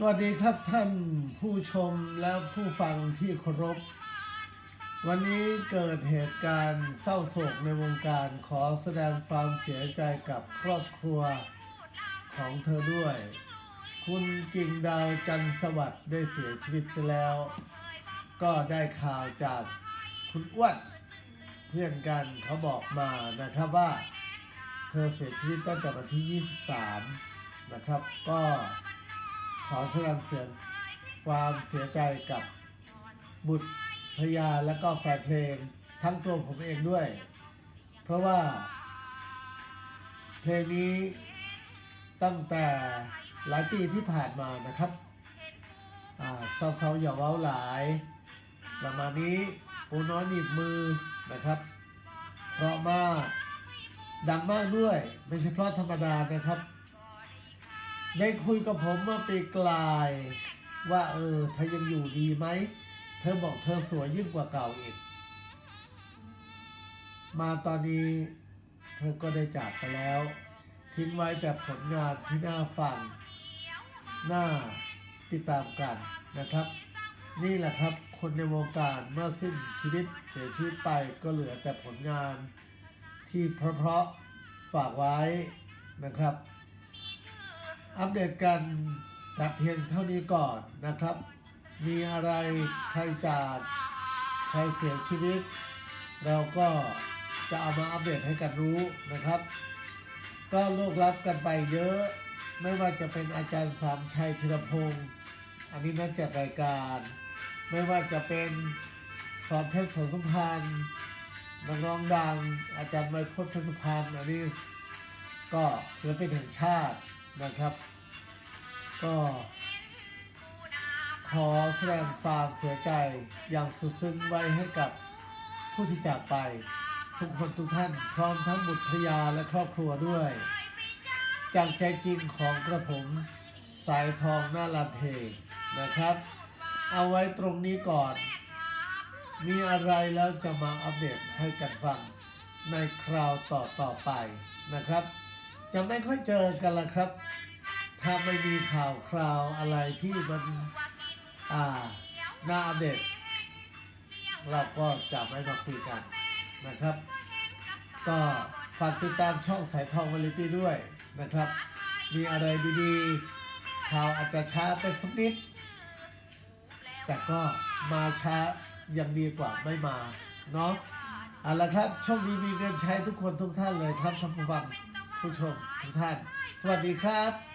สวัสดีครับท่านผู้ชมและผู้ฟังที่เคารพ วันนี้เกิดเหตุการณ์เศร้าโศกในวงการขอแสดงความเสียใจกับครอบครัวของเธอด้วย คุณกิ่งดาวจันสวัสดิ์ได้เสียชีวิตไปแล้ว ก็ได้ข่าวจากคุณอ้วนเพื่อนกันเขาบอกมานะครับว่า เธอเสียชีวิตตั้งแต่วันที่ 23 นะครับก็ ขอแสดงเสียงความเสียใจกับบุตรภรยาและก็แฟนเพลงทั้งตัวผมเองด้วย เพราะว่า เพลงนี้ตั้งแต่หลายปีที่ผ่านมานะครับอ่าเซาๆอย่าเว้าหลายประมาณนี้ปูน้อยหนีบมือนะครับเพราะมากดังมากด้วย ไม่ใช่เพราะธรรมดานะครับ ได้คุยกับผมมื่อปีกลาย ว่าเออเธอยังอยู่ดีไหม เธอบอกเธอสวยยิ่งกว่าเก่าอีก มาตอนนี้เธอก็ได้จากไปแล้ว ทิ้งไว้แต่ผลงานที่น่าฟัง น่าติดตามกันนะครับ นี่แหละครับคนในวงการเมื่อสิ้นชีวิตเสียชีวิตไปก็เหลือแต่ผลงานที่เพราะๆฝากไว้นะครับ อัปเดตกันแต่เพียงเท่านี้ก่อนนะครับ มีอะไรใครจากใครเสียชีวิต เราก็จะเอามาอัปเดตให้กันรู้นะครับ ก็โลกลับกันไปเยอะ ไม่ว่าจะเป็นอาจารย์สามชัยธีรพงศ์อันนี้นักจัดรายการ ไม่ว่าจะเป็นสอนเพชรสอนสุพรรณนักร้องดัง อาจารย์ไมค์พจน์เพชรสุพรรณอันนี้ก็ศิลปินแห่งชาติ นะครับ ก็ขอแสดงความเสียใจอย่างสุดซึ้งไว้ให้กับผู้ที่จากไป ทุกคนทุกท่านพร้อมทั้งบุตรภรยาและครอบครัวด้วย จากใจจริงของกระผมสายทองหน้าลานเทนะครับ เอาไว้ตรงนี้ก่อน มีอะไรแล้วจะมาอัปเดตให้กันฟังในคราวต่อต่อๆไปนะครับ จะไม่ค่อยเจอกันละครับ ถ้าไม่มีข่าวคราวอะไรที่มันอ่าน่าอัปเดตเราก็จะไม่มาคุยกันนะครับ ก็ฝากติดตามช่องสายทองวาลิตี้ด้วยนะครับ มีอะไรดีๆ ข่าวอาจจะช้าไปสักนิด แต่ก็มาช้ายังดีกว่าไม่มาเนาะเอาละครับโชคดีมีเงินใช้ทุกคนทุกท่านเลยครับท่านผู้ฟัง ผู้ชมทุกท่าน สวัสดีครับ